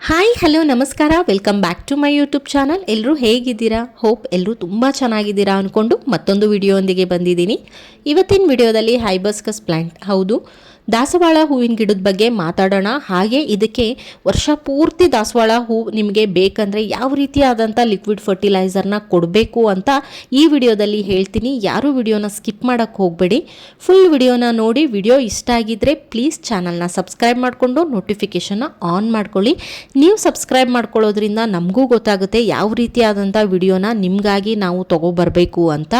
Hi, hello, ನಮಸ್ಕಾರ. Welcome back to my YouTube channel ಎಲ್ಲರೂ ಹೇಗಿದ್ದೀರಾ? ಹೋಪ್ ಎಲ್ಲರೂ ತುಂಬ ಚೆನ್ನಾಗಿದ್ದೀರಾ ಅಂದ್ಕೊಂಡು ಮತ್ತೊಂದು ವಿಡಿಯೋ ಒಂದಿಗೆ ಬಂದಿದ್ದೀನಿ. ಇವತ್ತಿನ ವಿಡಿಯೋದಲ್ಲಿ ಹೈಬಸ್ಕಸ್ ಪ್ಲ್ಯಾಂಟ್ ಹೌದು ದಾಸವಾಳ ಹೂವಿನ ಗಿಡದ ಬಗ್ಗೆ ಮಾತಾಡೋಣ. ಹಾಗೆ ಇದಕ್ಕೆ ವರ್ಷ ಪೂರ್ತಿ ದಾಸವಾಳ ಹೂ ನಿಮಗೆ ಬೇಕಂದರೆ ಯಾವ ರೀತಿಯಾದಂಥ ಲಿಕ್ವಿಡ್ ಫರ್ಟಿಲೈಸರ್ನ ಕೊಡಬೇಕು ಅಂತ ಈ ವಿಡಿಯೋದಲ್ಲಿ ಹೇಳ್ತೀನಿ. ಯಾರೂ ವಿಡಿಯೋನ ಸ್ಕಿಪ್ ಮಾಡೋಕ್ಕೆ ಹೋಗಬೇಡಿ. ಫುಲ್ ವಿಡಿಯೋನ ನೋಡಿ. ವಿಡಿಯೋ ಇಷ್ಟ ಆಗಿದ್ದರೆ ಪ್ಲೀಸ್ ಚಾನಲ್ನ ಸಬ್ಸ್ಕ್ರೈಬ್ ಮಾಡಿಕೊಂಡು ನೋಟಿಫಿಕೇಷನ್ನ ಆನ್ ಮಾಡ್ಕೊಳ್ಳಿ. ನೀವು ಸಬ್ಸ್ಕ್ರೈಬ್ ಮಾಡ್ಕೊಳ್ಳೋದ್ರಿಂದ ನಮಗೂ ಗೊತ್ತಾಗುತ್ತೆ ಯಾವ ರೀತಿಯಾದಂಥ ವಿಡಿಯೋನ ನಿಮಗಾಗಿ ನಾವು ತೊಗೊಬರಬೇಕು ಅಂತ.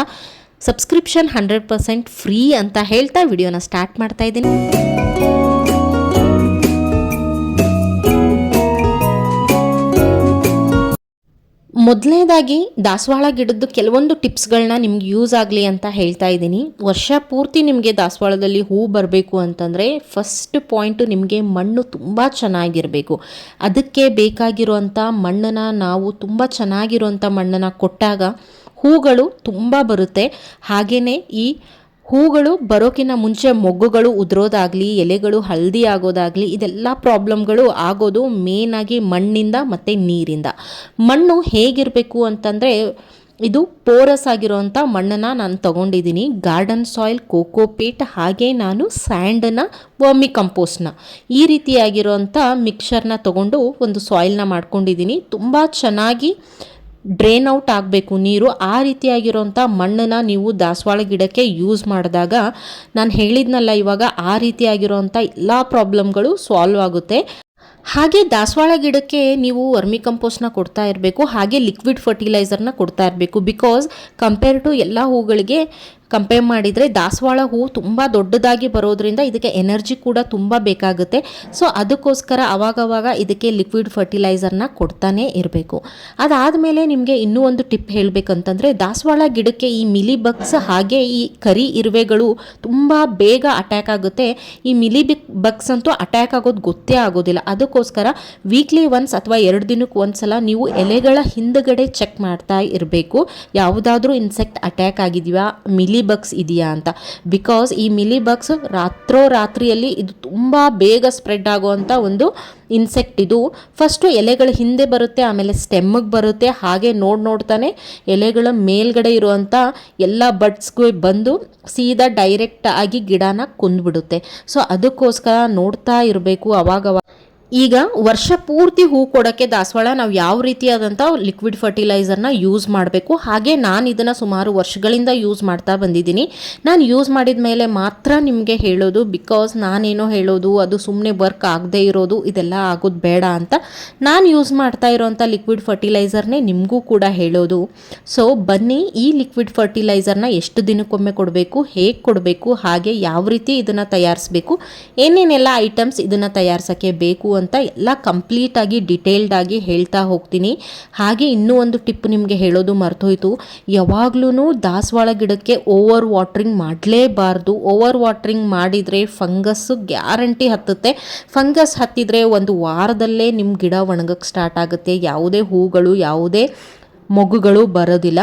ಸಬ್ಸ್ಕ್ರಿಪ್ಷನ್ ಹಂಡ್ರೆಡ್ ಪರ್ಸೆಂಟ್ ಫ್ರೀ ಅಂತ ಹೇಳ್ತಾ ವಿಡಿಯೋನ ಸ್ಟಾರ್ಟ್ ಮಾಡ್ತಾ ಇದ್ದೀನಿ. ಮೊದಲನೇದಾಗಿ ದಾಸವಾಳ ಗಿಡದ್ದು ಕೆಲವೊಂದು ಟಿಪ್ಸ್ಗಳನ್ನ ನಿಮ್ಗೆ ಯೂಸ್ ಆಗಲಿ ಅಂತ ಹೇಳ್ತಾ ಇದ್ದೀನಿ. ವರ್ಷ ಪೂರ್ತಿ ನಿಮಗೆ ದಾಸವಾಳದಲ್ಲಿ ಹೂ ಬರಬೇಕು ಅಂತಂದರೆ ಫಸ್ಟ್ ಪಾಯಿಂಟು ನಿಮಗೆ ಮಣ್ಣು ತುಂಬ ಚೆನ್ನಾಗಿರಬೇಕು. ಅದಕ್ಕೆ ಬೇಕಾಗಿರುವಂಥ ಮಣ್ಣನ್ನು ನಾವು ತುಂಬ ಚೆನ್ನಾಗಿರುವಂಥ ಮಣ್ಣನ್ನು ಕೊಟ್ಟಾಗ ಹೂಗಳು ತುಂಬ ಬರುತ್ತೆ. ಹಾಗೆಯೇ ಈ ಹೂಗಳು ಬರೋಕ್ಕಿಂತ ಮುಂಚೆ ಮೊಗ್ಗುಗಳು ಉದುರೋದಾಗಲಿ, ಎಲೆಗಳು ಹಳದಿ ಆಗೋದಾಗಲಿ, ಇದೆಲ್ಲ ಪ್ರಾಬ್ಲಮ್ಗಳು ಆಗೋದು ಮೇನಾಗಿ ಮಣ್ಣಿಂದ ಮತ್ತು ನೀರಿಂದ. ಮಣ್ಣು ಹೇಗಿರಬೇಕು ಅಂತಂದರೆ ಇದು ಪೋರಸ್ ಆಗಿರೋಂಥ ಮಣ್ಣನ್ನು ನಾನು ತಗೊಂಡಿದ್ದೀನಿ. ಗಾರ್ಡನ್ ಸಾಯಿಲ್ ಕೋಕೋಪೀಟ್ ಹಾಗೆ ನಾನು ಸ್ಯಾಂಡನ್ನು, ವರ್ಮಿ ಕಂಪೋಸ್ಟ್ನ. ಈ ರೀತಿಯಾಗಿರೋವಂಥ ಮಿಕ್ಸರ್ನ ತಗೊಂಡು ಒಂದು ಸಾಯಿಲ್ನ ಮಾಡ್ಕೊಂಡಿದ್ದೀನಿ. ತುಂಬ ಚೆನ್ನಾಗಿ ಡ್ರೈನ್ ಔಟ್ ಆಗಬೇಕು. ನೀರು ಆ ರೀತಿಯಾಗಿರೋಂಥ ಮಣ್ಣನ್ನು ನೀವು ದಾಸವಾಳ ಗಿಡಕ್ಕೆ ಯೂಸ್ ಮಾಡಿದಾಗ, ನಾನು ಹೇಳಿದ್ನಲ್ಲ ಇವಾಗ ಆ ರೀತಿಯಾಗಿರೋಂಥ ಎಲ್ಲ ಪ್ರಾಬ್ಲಮ್ಗಳು ಸಾಲ್ವ್ ಆಗುತ್ತೆ. ಹಾಗೆ ದಾಸವಾಳ ಗಿಡಕ್ಕೆ ನೀವು ವರ್ಮಿ ಕಂಪೋಸ್ಟ್ನ ಕೊಡ್ತಾ ಇರಬೇಕು, ಹಾಗೆ ಲಿಕ್ವಿಡ್ ಫರ್ಟಿಲೈಸರ್ನ ಕೊಡ್ತಾ ಇರಬೇಕು. ಬಿಕಾಸ್ ಕಂಪೇರ್ ಟು ಎಲ್ಲ ಹೂಗಳಿಗೆ ಕಂಪೇರ್ ಮಾಡಿದರೆ ದಾಸವಾಳ ಹೂವು ತುಂಬ ದೊಡ್ಡದಾಗಿ ಬರೋದ್ರಿಂದ ಇದಕ್ಕೆ ಎನರ್ಜಿ ಕೂಡ ತುಂಬ ಬೇಕಾಗುತ್ತೆ. ಸೊ ಅದಕ್ಕೋಸ್ಕರ ಅವಾಗವಾಗ ಇದಕ್ಕೆ ಲಿಕ್ವಿಡ್ ಫರ್ಟಿಲೈಸರ್ನ ಕೊಡ್ತಾನೆ ಇರಬೇಕು. ಅದಾದಮೇಲೆ ನಿಮಗೆ ಇನ್ನೂ ಒಂದು ಟಿಪ್ ಹೇಳಬೇಕಂತಂದರೆ ದಾಸವಾಳ ಗಿಡಕ್ಕೆ ಈ ಮಿಲಿ ಬಗ್ಸ್ ಹಾಗೆ ಈ ಕರಿ ಇರುವೆಗಳು ತುಂಬ ಬೇಗ ಅಟ್ಯಾಕ್ ಆಗುತ್ತೆ. ಈ ಮಿಲಿ ಬಗ್ಸ್ ಅಂತೂ ಅಟ್ಯಾಕ್ ಆಗೋದು ಗೊತ್ತೇ ಆಗೋದಿಲ್ಲ. ಅದಕ್ಕೋಸ್ಕರ ವೀಕ್ಲಿ ಒನ್ಸ್ ಅಥವಾ ಎರಡು ದಿನಕ್ಕೆ ಒಂದ್ಸಲ ನೀವು ಎಲೆಗಳ ಹಿಂದಗಡೆ ಚೆಕ್ ಮಾಡ್ತಾ ಇರಬೇಕು. ಯಾವುದಾದ್ರೂ ಇನ್ಸೆಕ್ಟ್ ಅಟ್ಯಾಕ್ ಆಗಿದೆಯಾ, ಮಿಲಿ ಬಗ್ಸ್ ಇದೆಯಾ ಅಂತ. ಬಿಕಾಸ್ ಈ ಮಿಲಿ ಬಗ್ಸ್ ರಾತ್ರೋ ರಾತ್ರಿಯಲ್ಲಿ ಇದು ತುಂಬ ಬೇಗ ಸ್ಪ್ರೆಡ್ ಆಗುವಂಥ ಒಂದು ಇನ್ಸೆಕ್ಟ್ ಇದು. ಫಸ್ಟು ಎಲೆಗಳ ಹಿಂದೆ ಬರುತ್ತೆ, ಆಮೇಲೆ ಸ್ಟೆಮ್ಮಿಗೆ ಬರುತ್ತೆ, ಹಾಗೆ ನೋಡಿ ನೋಡ್ತಾನೆ ಎಲೆಗಳ ಮೇಲ್ಗಡೆ ಇರುವಂಥ ಎಲ್ಲ ಬಡ್ಸ್ಗೂ ಬಂದು ಸೀದಾ ಡೈರೆಕ್ಟ್ ಆಗಿ ಗಿಡನ ಕುಂದ್ಬಿಡುತ್ತೆ. ಸೊ ಅದಕ್ಕೋಸ್ಕರ ನೋಡ್ತಾ ಇರಬೇಕು ಅವಾಗವಾಗ. ಈಗ ವರ್ಷ ಪೂರ್ತಿ ಹೂ ಕೊಡೋಕ್ಕೆ ದಾಸವಾಳ ನಾವು ಯಾವ ರೀತಿಯಾದಂಥ ಲಿಕ್ವಿಡ್ ಫರ್ಟಿಲೈಸರ್ನ ಯೂಸ್ ಮಾಡಬೇಕು? ಹಾಗೆ ನಾನು ಇದನ್ನು ಸುಮಾರು ವರ್ಷಗಳಿಂದ ಯೂಸ್ ಮಾಡ್ತಾ ಬಂದಿದ್ದೀನಿ. ನಾನು ಯೂಸ್ ಮಾಡಿದ ಮೇಲೆ ಮಾತ್ರ ನಿಮಗೆ ಹೇಳೋದು ಬಿಕಾಸ್ ನಾನೇನೋ ಹೇಳೋದು, ಅದು ಸುಮ್ಮನೆ ವರ್ಕ್ ಆಗದೆ ಇರೋದು, ಇದೆಲ್ಲ ಆಗೋದು ಬೇಡ ಅಂತ ನಾನು ಯೂಸ್ ಮಾಡ್ತಾ ಇರೋವಂಥ ಲಿಕ್ವಿಡ್ ಫರ್ಟಿಲೈಸರ್ನೇ ನಿಮಗೂ ಕೂಡ ಹೇಳೋದು. ಸೊ ಬನ್ನಿ ಈ ಲಿಕ್ವಿಡ್ ಫರ್ಟಿಲೈಸರ್ನ ಎಷ್ಟು ದಿನಕ್ಕೊಮ್ಮೆ ಕೊಡಬೇಕು, ಹೇಗೆ ಕೊಡಬೇಕು, ಹಾಗೆ ಯಾವ ರೀತಿ ಇದನ್ನು ತಯಾರಿಸಬೇಕು, ಏನೇನೆಲ್ಲ ಐಟಮ್ಸ್ ಇದನ್ನು ತಯಾರಿಸೋಕ್ಕೆ ಬೇಕು ಅಂತ ಎಲ್ಲ ಕಂಪ್ಲೀಟಾಗಿ ಡಿಟೇಲ್ಡ್ ಆಗಿ ಹೇಳ್ತಾ ಹೋಗ್ತೀನಿ. ಹಾಗೆ ಇನ್ನೂ ಒಂದು ಟಿಪ್ ನಿಮಗೆ ಹೇಳೋದು ಮರ್ತೋಯ್ತು. ಯಾವಾಗ್ಲೂ ದಾಸವಾಳ ಗಿಡಕ್ಕೆ ಓವರ್ ವಾಟ್ರಿಂಗ್ ಮಾಡಲೇಬಾರ್ದು. ಓವರ್ ವಾಟ್ರಿಂಗ್ ಮಾಡಿದರೆ ಫಂಗಸ್ಸು ಗ್ಯಾರಂಟಿ ಹತ್ತುತ್ತೆ. ಫಂಗಸ್ ಹತ್ತಿದರೆ ಒಂದು ವಾರದಲ್ಲೇ ನಿಮ್ಮ ಗಿಡ ಒಣಗಕ್ಕೆ ಸ್ಟಾರ್ಟ್ ಆಗುತ್ತೆ. ಯಾವುದೇ ಹೂಗಳು, ಯಾವುದೇ ಮೊಗ್ಗುಗಳು ಬರೋದಿಲ್ಲ.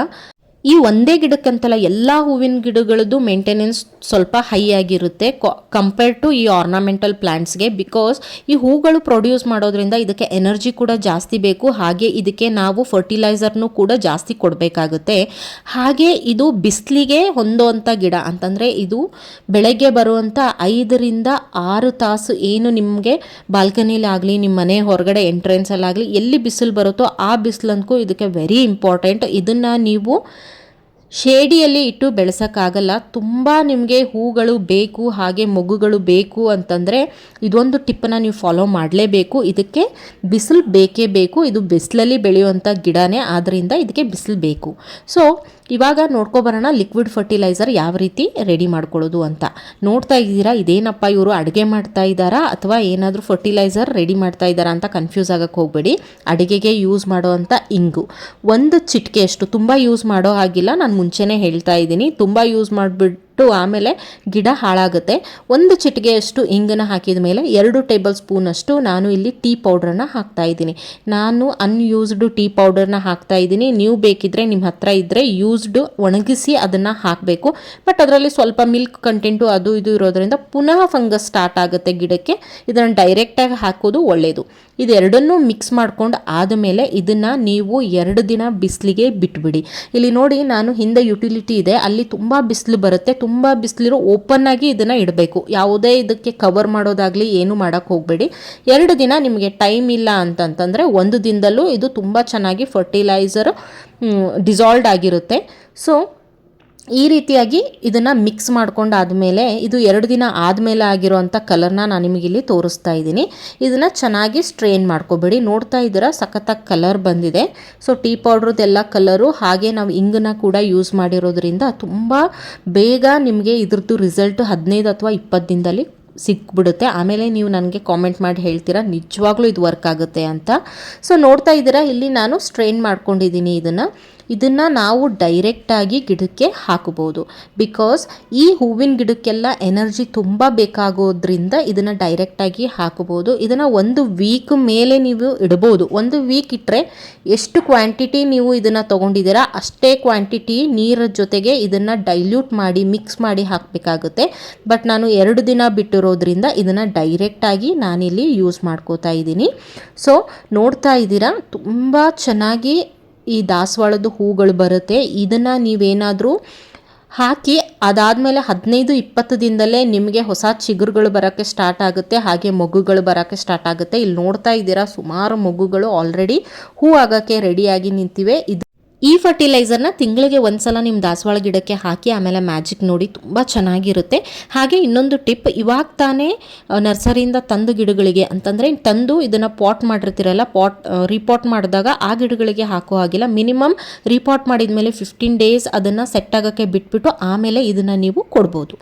ಈ ಒಂದೇ ಗಿಡಕ್ಕಂತಲ್ಲ ಎಲ್ಲ ಹೂವಿನ ಗಿಡಗಳದ್ದು ಮೇಂಟೆನೆನ್ಸ್ ಸ್ವಲ್ಪ ಹೈ ಆಗಿರುತ್ತೆ ಕಂಪೇರ್ ಟು ಈ ಆರ್ನಮೆಂಟಲ್ ಪ್ಲಾಂಟ್ಸ್ಗೆ ಬಿಕಾಸ್ ಈ ಹೂಗಳು ಪ್ರೊಡ್ಯೂಸ್ ಮಾಡೋದ್ರಿಂದ ಇದಕ್ಕೆ ಎನರ್ಜಿ ಕೂಡ ಜಾಸ್ತಿ ಬೇಕು, ಹಾಗೆ ಇದಕ್ಕೆ ನಾವು ಫರ್ಟಿಲೈಸರ್ನು ಕೂಡ ಜಾಸ್ತಿ ಕೊಡಬೇಕಾಗುತ್ತೆ. ಹಾಗೆ ಇದು ಬಿಸಿಲಿಗೆ ಹೊಂದುವಂಥ ಗಿಡ ಅಂತಂದರೆ ಇದು ಬೆಳಗ್ಗೆ ಬರುವಂಥ ಐದರಿಂದ ಆರು ತಾಸು ಏನು ನಿಮಗೆ ಬಾಲ್ಕನಿಲಿ ಆಗಲಿ ನಿಮ್ಮ ಮನೆ ಹೊರಗಡೆ ಎಂಟ್ರೆನ್ಸಲ್ಲಾಗಲಿ ಎಲ್ಲಿ ಬಿಸಿಲು ಬರುತ್ತೋ ಆ ಬಿಸಿಲಂತೂ ಇದಕ್ಕೆ ವೆರಿ ಇಂಪಾರ್ಟೆಂಟ್ ಇದನ್ನು ನೀವು ಶೇಡಿಯಲ್ಲಿ ಇಟ್ಟು ಬೆಳೆಸೋಕ್ಕಾಗಲ್ಲ. ತುಂಬ ನಿಮಗೆ ಹೂಗಳು ಬೇಕು, ಹಾಗೆ ಮಗುಗಳು ಬೇಕು ಅಂತಂದರೆ ಇದೊಂದು ಟಿಪ್ಪನ್ನು ನೀವು ಫಾಲೋ ಮಾಡಲೇಬೇಕು. ಇದಕ್ಕೆ ಬಿಸಿಲು ಬೇಕೇ ಬೇಕು. ಇದು ಬಿಸಿಲಲ್ಲಿ ಬೆಳೆಯುವಂಥ ಗಿಡನೇ ಆದ್ದರಿಂದ ಇದಕ್ಕೆ ಬಿಸಿಲು ಬೇಕು. ಸೊ ಇವಾಗ ನೋಡ್ಕೊಬರೋಣ ಲಿಕ್ವಿಡ್ ಫರ್ಟಿಲೈಸರ್ ಯಾವ ರೀತಿ ರೆಡಿ ಮಾಡ್ಕೊಳ್ಳೋದು ಅಂತ. ನೋಡ್ತಾ ಇದ್ದೀರಾ? ಇದೇನಪ್ಪ ಇವರು ಅಡುಗೆ ಮಾಡ್ತಾ ಇದ್ದಾರಾ? ಅಥವಾ ಏನಾದರೂ ಫರ್ಟಿಲೈಸರ್ ರೆಡಿ ಮಾಡ್ತಾ ಇದ್ದಾರಾ ಅಂತ ಕನ್ಫ್ಯೂಸ್ ಆಗೋಕ್ಕೆ ಹೋಗಬೇಡಿ. ಅಡುಗೆಗೆ ಯೂಸ್ ಮಾಡುವಂಥ ಇಂಗು. ಒಂದು ಚಿಟಿಕೆ ಅಷ್ಟು. ತುಂಬ ಯೂಸ್ ಮಾಡೋ ಹಾಗಿಲ್ಲ. ನಾನು ಮುಂಚೆನೇ ಹೇಳ್ತಾ ಇದ್ದೀನಿ. ತುಂಬ ಯೂಸ್ ಮಾಡಿಬಿಟ್ಟು ಬಿಟ್ಟು ಆಮೇಲೆ ಗಿಡ ಹಾಳಾಗುತ್ತೆ. ಒಂದು ಚಿಟಿಕೆಯಷ್ಟು ಇಂಗನ ಹಾಕಿದ ಮೇಲೆ ಎರಡು ಟೇಬಲ್ ಸ್ಪೂನಷ್ಟು ನಾನು ಇಲ್ಲಿ ಟೀ ಪೌಡ್ರನ್ನ ಹಾಕ್ತಾ ಇದ್ದೀನಿ. ನಾನು ಅನ್ಯೂಸ್ಡ್ ಟೀ ಪೌಡರ್ನ ಹಾಕ್ತಾ ಇದ್ದೀನಿ. ನೀವು ಬೇಕಿದ್ರೆ ನಿಮ್ಮ ಹತ್ರ ಇದ್ದರೆ ಯೂಸ್ಡ್ ಒಣಗಿಸಿ ಅದನ್ನು ಹಾಕಬೇಕು. ಬಟ್ ಅದರಲ್ಲಿ ಸ್ವಲ್ಪ ಮಿಲ್ಕ್ ಕಂಟೆಂಟು ಅದು ಇದು ಇರೋದರಿಂದ ಪುನಃ ಫಂಗಸ್ ಸ್ಟಾರ್ಟ್ ಆಗುತ್ತೆ ಗಿಡಕ್ಕೆ. ಇದನ್ನು ಡೈರೆಕ್ಟಾಗಿ ಹಾಕೋದು ಒಳ್ಳೆಯದು ಇದೆರಡನ್ನೂ ಮಿಕ್ಸ್ ಮಾಡ್ಕೊಂಡು ಆದಮೇಲೆ ಇದನ್ನು ನೀವು ಎರಡು ದಿನ ಬಿಸಿಲಿಗೆ ಬಿಟ್ಬಿಡಿ. ಇಲ್ಲಿ ನೋಡಿ ನಾನು ಹಿಂದೆ ಯುಟಿಲಿಟಿ ಇದೆ. ಅಲ್ಲಿ ತುಂಬ ಬಿಸಿಲು ಬರುತ್ತೆ ತುಂಬ ಬಿಸಿಲಿರೋ ಓಪನ್ ಆಗಿ ಇದನ್ನು ಇಡಬೇಕು. ಯಾವುದೇ ಇದಕ್ಕೆ ಕವರ್ ಮಾಡೋದಾಗಲಿ ಏನು ಮಾಡೋಕ್ಕೆ ಹೋಗಬೇಡಿ. ಎರಡು ದಿನ ನಿಮಗೆ ಟೈಮ್ ಇಲ್ಲ ಅಂತಂತಂದರೆ ಒಂದು ದಿನದಲ್ಲೂ ಇದು ತುಂಬ ಚೆನ್ನಾಗಿ ಫರ್ಟಿಲೈಸರ್ ಡಿಸಾಲ್ಡ್ ಆಗಿರುತ್ತೆ. ಸೊ ಈ ರೀತಿಯಾಗಿ ಇದನ್ನು ಮಿಕ್ಸ್ ಮಾಡ್ಕೊಂಡಾದಮೇಲೆ ಇದು ಎರಡು ದಿನ ಆದಮೇಲೆ ಆಗಿರೋವಂಥ ಕಲರ್ನ ನಾನು ನಿಮಗಿಲ್ಲಿ ತೋರಿಸ್ತಾ ಇದ್ದೀನಿ. ಇದನ್ನು ಚೆನ್ನಾಗಿ ಸ್ಟ್ರೈನ್ ಮಾಡ್ಕೋಬೇಡಿ. ನೋಡ್ತಾ ಇದ್ದೀರಾ? ಸಖತ್ತಾಗಿ ಕಲರ್ ಬಂದಿದೆ. ಸೊ ಟೀ ಪೌಡ್ರದ್ದೆಲ್ಲ ಕಲರು ಹಾಗೆ ನಾವು ಇಂಗನ್ನ ಕೂಡ ಯೂಸ್ ಮಾಡಿರೋದ್ರಿಂದ ತುಂಬ ಬೇಗ ನಿಮಗೆ ಇದ್ರದ್ದು ರಿಸಲ್ಟ್ ಹದಿನೈದು ಅಥವಾ ಇಪ್ಪತ್ತು ದಿನದಲ್ಲಿ ಸಿಕ್ಬಿಡುತ್ತೆ. ಆಮೇಲೆ ನೀವು ನನಗೆ ಕಾಮೆಂಟ್ ಮಾಡಿ ಹೇಳ್ತೀರಾ? ನಿಜವಾಗ್ಲೂ ಇದು ವರ್ಕ್ ಆಗುತ್ತೆ ಅಂತ. ಸೊ ನೋಡ್ತಾ ಇದ್ದೀರಾ? ಇಲ್ಲಿ ನಾನು ಸ್ಟ್ರೈನ್ ಮಾಡ್ಕೊಂಡಿದ್ದೀನಿ ಇದನ್ನು. ಇದನ್ನು ನಾವು ಡೈರೆಕ್ಟಾಗಿ ಗಿಡಕ್ಕೆ ಹಾಕಬಹುದು. ಬಿಕಾಸ್ ಈ ಹೂವಿನ ಗಿಡಕ್ಕೆಲ್ಲ ಎನರ್ಜಿ ತುಂಬ ಬೇಕಾಗೋದ್ರಿಂದ ಇದನ್ನು ಡೈರೆಕ್ಟಾಗಿ ಹಾಕಬಹುದು. ಇದನ್ನು ಒಂದು ವೀಕ್ ಮೇಲೆ ನೀವು ಇಡ್ಬೋದು ಒಂದು ವೀಕ್ ಇಟ್ಟರೆ ಎಷ್ಟು ಕ್ವಾಂಟಿಟಿ ನೀವು ಇದನ್ನು ತೊಗೊಂಡಿದ್ದೀರಾ ಅಷ್ಟೇ ಕ್ವಾಂಟಿಟಿ ನೀರ ಜೊತೆಗೆ ಇದನ್ನು ಡೈಲ್ಯೂಟ್ ಮಾಡಿ ಮಿಕ್ಸ್ ಮಾಡಿ ಹಾಕಬೇಕಾಗುತ್ತೆ. ಬಟ್ ನಾನು ಎರಡು ದಿನ ಬಿಟ್ಟಿರೋದ್ರಿಂದ ಇದನ್ನು ಡೈರೆಕ್ಟಾಗಿ ನಾನಿಲ್ಲಿ ಯೂಸ್ ಮಾಡ್ಕೋತಾ ಇದ್ದೀನಿ. ಸೊ ನೋಡ್ತಾ ಇದ್ದೀರಾ, ತುಂಬ ಚೆನ್ನಾಗಿ ಈ ದಾಸವಾಳದ ಹೂಗಳು ಬರುತ್ತೆ. ಇದನ್ನು ನೀವೇನಾದರೂ ಹಾಕಿ, ಅದಾದಮೇಲೆ ಹದಿನೈದು ಇಪ್ಪತ್ತು ದಿನದಲ್ಲೇ ನಿಮಗೆ ಹೊಸ ಚಿಗುರುಗಳು ಬರೋಕ್ಕೆ ಸ್ಟಾರ್ಟ್ ಆಗುತ್ತೆ. ಹಾಗೆ ಮಗುಗಳು ಬರೋಕ್ಕೆ ಸ್ಟಾರ್ಟ್ ಆಗುತ್ತೆ. ಇಲ್ಲಿ ನೋಡ್ತಾ ಇದ್ದೀರಾ, ಸುಮಾರು ಮಗುಗಳು ಆಲ್ರೆಡಿ ಹೂ ಆಗೋಕ್ಕೆ ರೆಡಿಯಾಗಿ ನಿಂತಿವೆ. ಇದು ಈ ಫರ್ಟಿಲೈಸರ್ನ ತಿಂಗಳಿಗೆ ಒಂದ್ಸಲ ನಿಮ್ಮ ದಾಸವಾಳ ಗಿಡಕ್ಕೆ ಹಾಕಿ ಆಮೇಲೆ ಮ್ಯಾಜಿಕ್ ನೋಡಿ ತುಂಬ ಚೆನ್ನಾಗಿರುತ್ತೆ. ಹಾಗೆ ಇನ್ನೊಂದು ಟಿಪ್, ಇವಾಗ ತಾನೇ ನರ್ಸರಿಯಿಂದ ತಂದು ಗಿಡಗಳಿಗೆ ಅಂತಂದರೆ ತಂದು ಇದನ್ನು ಪಾಟ್ ಮಾಡಿರ್ತೀರಲ್ಲ ಪಾಟ್ ರೀಪಾಟ್ ಮಾಡಿದಾಗ ಆ ಗಿಡಗಳಿಗೆ ಹಾಕೋ ಹಾಗಿಲ್ಲ. ಮಿನಿಮಮ್ ರೀಪಾಟ್ ಮಾಡಿದ ಮೇಲೆ ಫಿಫ್ಟೀನ್ ಡೇಸ್ ಅದನ್ನು ಸೆಟ್ ಆಗೋಕ್ಕೆ ಬಿಟ್ಬಿಟ್ಟು ಆಮೇಲೆ ಇದನ್ನು ನೀವು ಕೊಡ್ಬೋದು.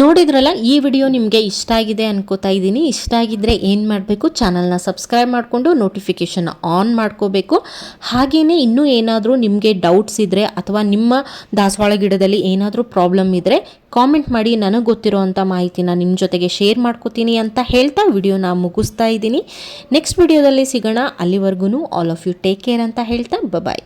ನೋಡಿದ್ರಲ್ಲ, ಈ ವಿಡಿಯೋ ನಿಮಗೆ ಇಷ್ಟ ಆಗಿದೆ ಅನ್ಕೋತಾ ಇದ್ದೀನಿ. ಇಷ್ಟ ಆಗಿದ್ದರೆ ಏನು ಮಾಡಬೇಕು? ಚಾನಲ್ನ ಸಬ್ಸ್ಕ್ರೈಬ್ ಮಾಡಿಕೊಂಡು ನೋಟಿಫಿಕೇಷನ್ ಆನ್ ಮಾಡ್ಕೋಬೇಕು. ಹಾಗೆಯೇ ಇನ್ನೂ ಏನಾದರೂ ನಿಮಗೆ ಡೌಟ್ಸ್ ಇದ್ದರೆ ಅಥವಾ ನಿಮ್ಮ ದಾಸವಾಳ ಗಿಡದಲ್ಲಿ ಏನಾದರೂ ಪ್ರಾಬ್ಲಮ್ ಇದ್ದರೆ ಕಾಮೆಂಟ್ ಮಾಡಿ, ನನಗೆ ಗೊತ್ತಿರೋವಂಥ ಮಾಹಿತಿನ ನಿಮ್ಮ ಜೊತೆಗೆ ಶೇರ್ ಮಾಡ್ಕೋತೀನಿ ಅಂತ ಹೇಳ್ತಾ ವಿಡಿಯೋನ ಮುಗಿಸ್ತಾ ಇದ್ದೀನಿ. ನೆಕ್ಸ್ಟ್ ವಿಡಿಯೋದಲ್ಲಿ ಸಿಗೋಣ. ಅಲ್ಲಿವರೆಗೂ all of you take care ಅಂತ ಹೇಳ್ತಾ ಬಾಯ್